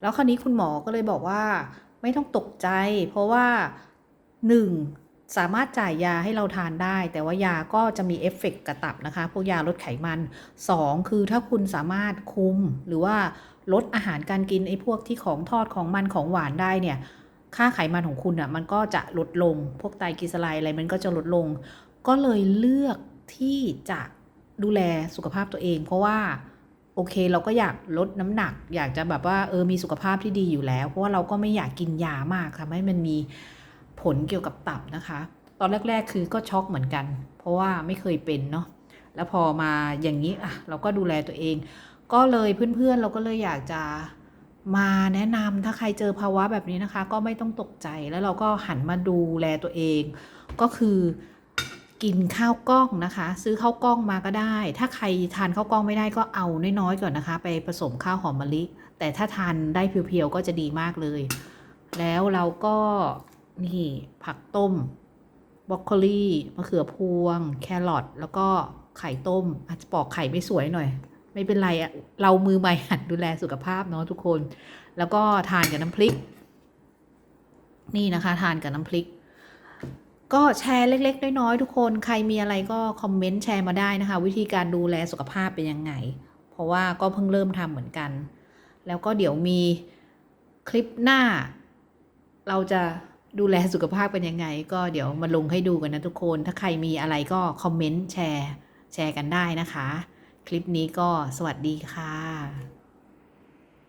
แล้วคราวนี้คุณหมอก็เลยบอกว่าไม่ต้องตกใจ เพราะว่าหนึ่งสามารถจ่ายยาให้เราทานได้ แต่ว่ายาก็จะมีเอฟเฟกต์กระตับนะคะ พวกยาลดไขมันสองคือถ้าคุณสามารถคุม หรือว่าลดอาหารการกินไอ้พวกที่ของทอดของมันของหวานได้เนี่ย ค่าไขมันของคุณอะมันก็จะลดลง พวกไตรกลีเซอไรด์อะไรมันก็จะลดลง ก็เลยเลือกที่จะดูแลสุขภาพตัวเอง เพราะว่า โอเค เราก็อยากลดน้ำหนัก อยากจะแบบว่าเออมีสุขภาพที่ดีอยู่แล้ว เพราะว่าเราก็ไม่อยากกินยามากทำให้มันมีผลเกี่ยวกับตับนะคะ ตอนแรก ๆ คือก็ช็อกเหมือนกัน เพราะว่าไม่เคยเป็นเนาะแล้วพอมาอย่างนี้อะเราก็ดูแลตัวเอง ก็เลยเพื่อนๆ เราก็เลยอยากจะมาแนะนำถ้าใครเจอภาวะแบบนี้นะคะ ก็ไม่ต้องตกใจแล้วเราก็หันมาดูแลตัวเอง ก็คือ กินข้าวกล้องนะคะ ซื้อข้าวกล้องมาก็ได้ ถ้าใครทานข้าวกล้องไม่ได้ก็เอาน้อยๆก่อนนะคะ ไปผสมข้าวหอมมะลิ แต่ถ้าทานได้เพียวๆก็จะดีมากเลย แล้วเราก็นี่ผักต้มบรอกโคลีมะเขือพวง แครอทแล้วก็ไข่ต้ม อาจจะปอกไข่ไม่สวยหน่อย ไม่เป็นไรอะเรามือใหม่หัดดูแลสุขภาพเนาะทุกคน แล้วก็ทานกับน้ำพริก นี่นะคะ ทานกับน้ำพริก ก็แชร์เล็ก ๆ น้อยๆทุกคนใครมีอะไรก็คอมเมนต์แชร์มาได้นะคะ วิธีการดูแลสุขภาพเป็นยังไง เพราะว่าก็เพิ่งเริ่มทำเหมือนกัน แล้วก็เดี๋ยวมีคลิปหน้า เราจะดูแลสุขภาพเป็นยังไง ก็เดี๋ยวมาลงให้ดูกันนะทุกคน ถ้าใครมีอะไรก็คอมเมนต์แชร์แชร์กันได้นะคะ คลิปนี้ก็สวัสดีค่ะ